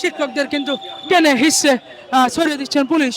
শিক্ষকদের কিন্তু টেনে হিসছে সরিয়ে দিচ্ছেন পুলিশ।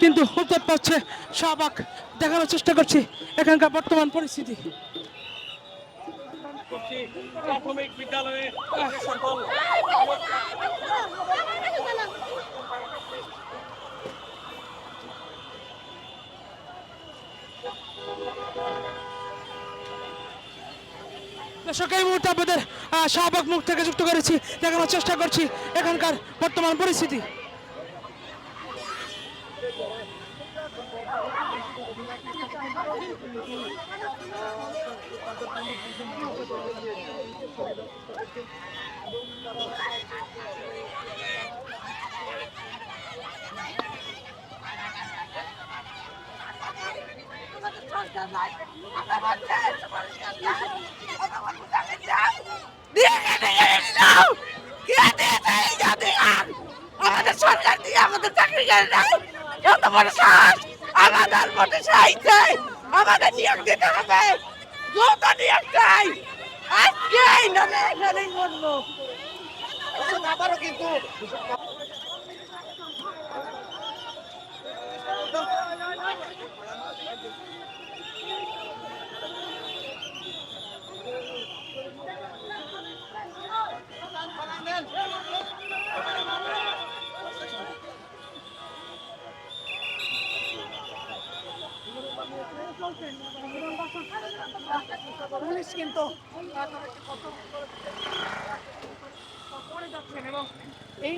কিন্তু উত্তর পাচ্ছে শাহবাগ। দেখানোর চেষ্টা করছি এখানকার বর্তমান পরিস্থিতি। প্রাথমিক বিদ্যালয়ে সকল দর্শক এই মুহূর্তে আপনাদের শাহবাগ মুখ থেকে যুক্ত করেছি। দেখানোর চেষ্টা করছি এখানকার বর্তমান পরিস্থিতি। আমাদের সরকার দিয়ে আমাদের চাকরি করে নাই। এত বড় সাহস আমাদের মধ্যে চাইছে আমাদের নিয়োগ দিতে হবে। দ্রুত নিয়োগ চাই। আজকেই নামে এখানেই মরবো আবারও কিন্তু এই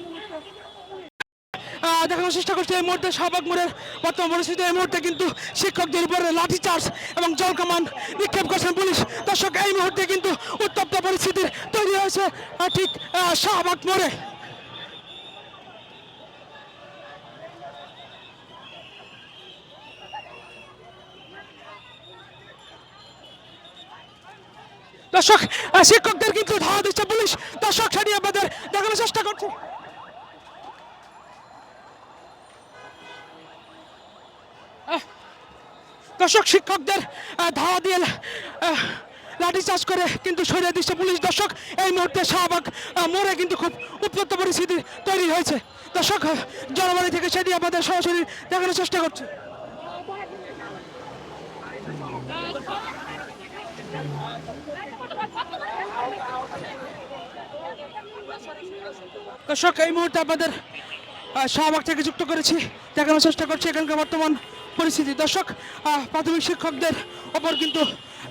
দেখানোর চেষ্টা করছে এই মুহূর্তে শাহবাগ মোড়ের বর্তমান পরিস্থিতি। এই মুহূর্তে কিন্তু শিক্ষকদের উপরে লাঠিচার্জ এবং জল কামান নিক্ষেপ করছেন পুলিশ। দর্শক এই মুহূর্তে কিন্তু উত্তপ্ত পরিস্থিতির তৈরি হয়েছে ঠিক আহ, শাহবাগ মোড়ে। দর্শক শিক্ষকদের কিন্তু ধাওয়া দিচ্ছে পুলিশ। দর্শক সেটি আপনাদের দেখানোর চেষ্টা করছে। দর্শক শিক্ষকদের ধাওয়া দিয়ে আহ, লাঠিচার্জ করে কিন্তু সরিয়ে দিচ্ছে পুলিশ। দর্শক এই মুহূর্তে শাহবাগ মোড়ে কিন্তু খুব উত্তপ্ত পরিস্থিতি তৈরি হয়েছে। দর্শক জনবাড়ি থেকে সেটি আমাদের সরাসরি দেখানোর চেষ্টা করছে। দর্শক এই মুহূর্তে আপনাদের শাহবাগ থেকে যুক্ত করেছি। দেখানোর চেষ্টা করছি এখানকার বর্তমান পরিস্থিতি। দর্শক প্রাথমিক শিক্ষকদের ওপর কিন্তু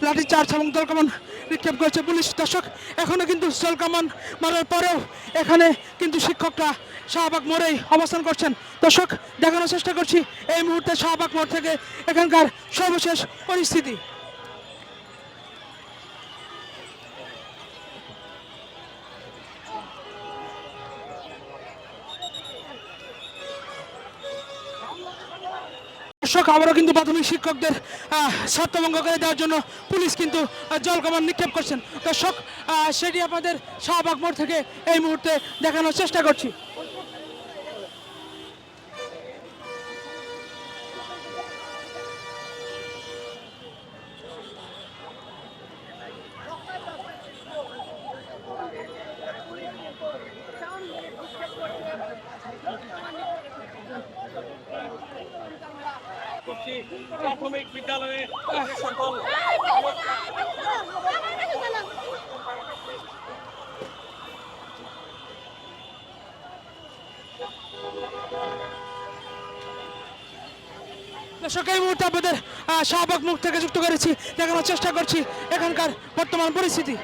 লাঠি চার্জ এবং জলকামান নিক্ষেপ করেছে পুলিশ। দর্শক, এখনও কিন্তু জলকামান মারার পরেও এখানে কিন্তু শিক্ষকরা শাহবাগ মোড়েই অবস্থান করছেন। দর্শক, দেখানোর চেষ্টা করছি এই মুহূর্তে শাহবাগ মোড় থেকে এখানকার সর্বশেষ পরিস্থিতি। দর্শক আবারও কিন্তু প্রাথমিক শিক্ষকদের স্বার্থভঙ্গ করে দেওয়ার জন্য পুলিশ কিন্তু জল কামান নিক্ষেপ করছেন। দর্শক সেটি আপনাদের শাহবাগ মোড় থেকে এই মুহূর্তে দেখানোর চেষ্টা করছি। করছি প্রাথমিক বিদ্যালয়ে সকল। দর্শক, এই মুহূর্তে আপনাদের শাহবাগ মুখ থেকে যুক্ত করেছি, দেখানোর চেষ্টা করছি এখানকার বর্তমান পরিস্থিতি।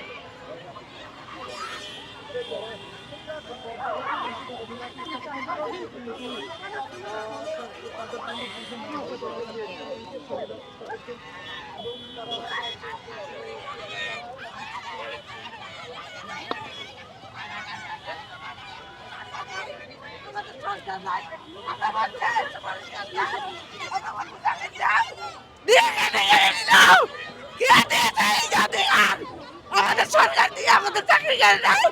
আমাদের সরকার দিয়ে আমাদের চাকরি করে নাই।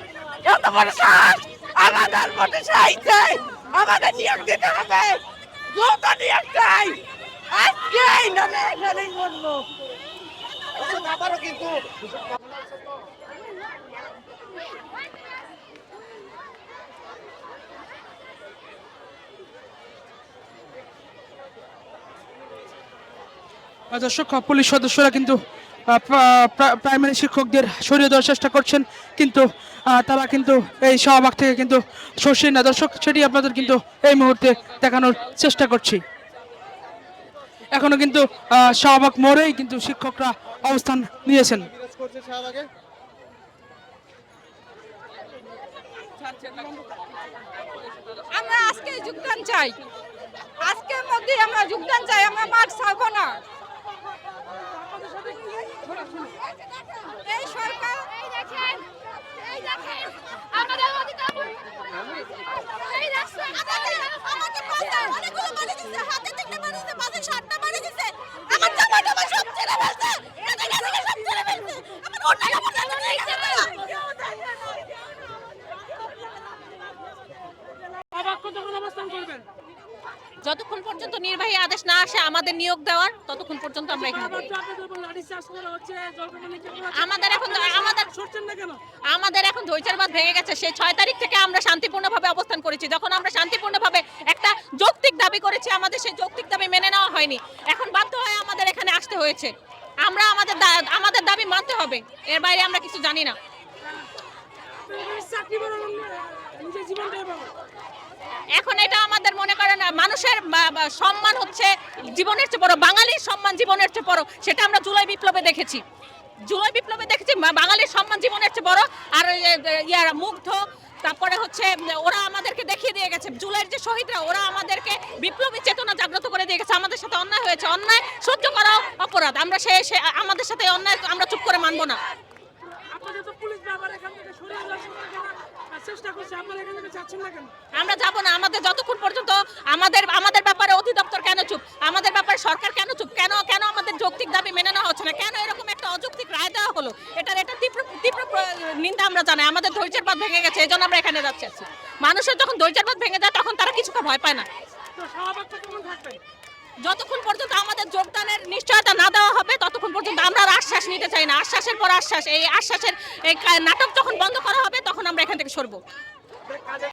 যত বড় সাহস আমাদের ভোটে চাইছে আমাদের নিয়োগ দিতে হবে। যত নিয়োগ চাই। দর্শক পুলিশ সদস্যরা কিন্তু প্রাইমারি শিক্ষকদের সরিয়ে দেওয়ার চেষ্টা করছেন। কিন্তু তারা কিন্তু এই শাহবাগ থেকে কিন্তু সরছেন না। দর্শক, সেটি আপনাদের কিন্তু এই মুহূর্তে দেখানোর চেষ্টা করছি। এখনও কিন্তু শাহবাগ মোড়েই কিন্তু শিক্ষকরা অবস্থান নিয়েছেন। আমরা আজকে যোগদান চাই। আজকের মধ্যে আমরা যোগদান চাই, আমরা মাঠ ছাড়বো না। যতক্ষণ পর্যন্ত নির্বাহী আদেশ না আসে, আমাদের নিয়োগ দেওয়ার, ততক্ষণ পর্যন্ত আমরা এখানে আমাদের এখন আমাদের আমাদের এখন ধৈর্যের ভেঙে গেছে। সেই ছয় তারিখ থেকে আমরা শান্তিপূর্ণভাবে অবস্থান করেছি। যখন আমরা শান্তিপূর্ণভাবে একটা যৌক্তিক দাবি করেছি, আমাদের সেই যৌক্তিক দাবি মেনে নেওয়া হয়নি। এখন বাধ্য হয়ে আমাদের এখানে আসতে হয়েছে। আমরা আমাদের আমাদের দাবি মানতে হবে। এর বাইরে আমরা কিছু জানি না। এখন এটা আমাদের মনে করেন, মানুষের সম্মান হচ্ছে জীবনের চেয়ে বড়, বাঙালির সম্মান জীবনের চেয়ে বড়, সেটা আমরা জুলাই বিপ্লবে দেখেছি। জুলাই বিপ্লবে দেখেছি বাঙালির সম্মান জীবনের চেয়ে বড়, আর ইয়ার মুগ্ধ তারপরে হচ্ছে ওরা আমাদেরকে দেখিয়ে দিয়ে গেছে। জুলাইয়ের যে শহীদরা ওরা আমাদেরকে বিপ্লবী চেতনা জাগ্রত করে দিয়ে গেছে। আমাদের সাথে অন্যায় হয়েছে। অন্যায় সহ্য করা অপরাধ। আমরা সে আমাদের সাথে অন্যায় আমরা চুপ করে মানবো না। আমরা যাব না। আমাদের যতক্ষণ পর্যন্ত আমাদের আমাদের ব্যাপারে অধিদপ্তর কেন চুপ? আমাদের ব্যাপারে সরকার কেন চুপ? কেন কেন আমাদের যৌক্তিক দাবি মেনে নেওয়া হচ্ছে না? কেন এরকম একটা অযৌক্তিক রায় দেওয়া হলো? এটার এটা তীব্র তীব্র নিন্দা আমরা জানাই। আমাদের ধৈর্যের পথ ভেঙে গেছে এই জন্য আমরা এখানে যাচ্ছি। মানুষের যখন ধৈর্যের পথ ভেঙে যায় তখন তারা কিছুটা ভয় পায় না। যতক্ষণ পর্যন্ত আমাদের যোগদানের নিশ্চয়তা না দেওয়া হবে ততক্ষণ পর্যন্ত আমরা আর আশ্বাস নিতে চাই না। আশ্বাসের পর আশ্বাস এই আশ্বাসের এই নাটক যখন বন্ধ করা হবে তখন আমরা এখান থেকে সরবো।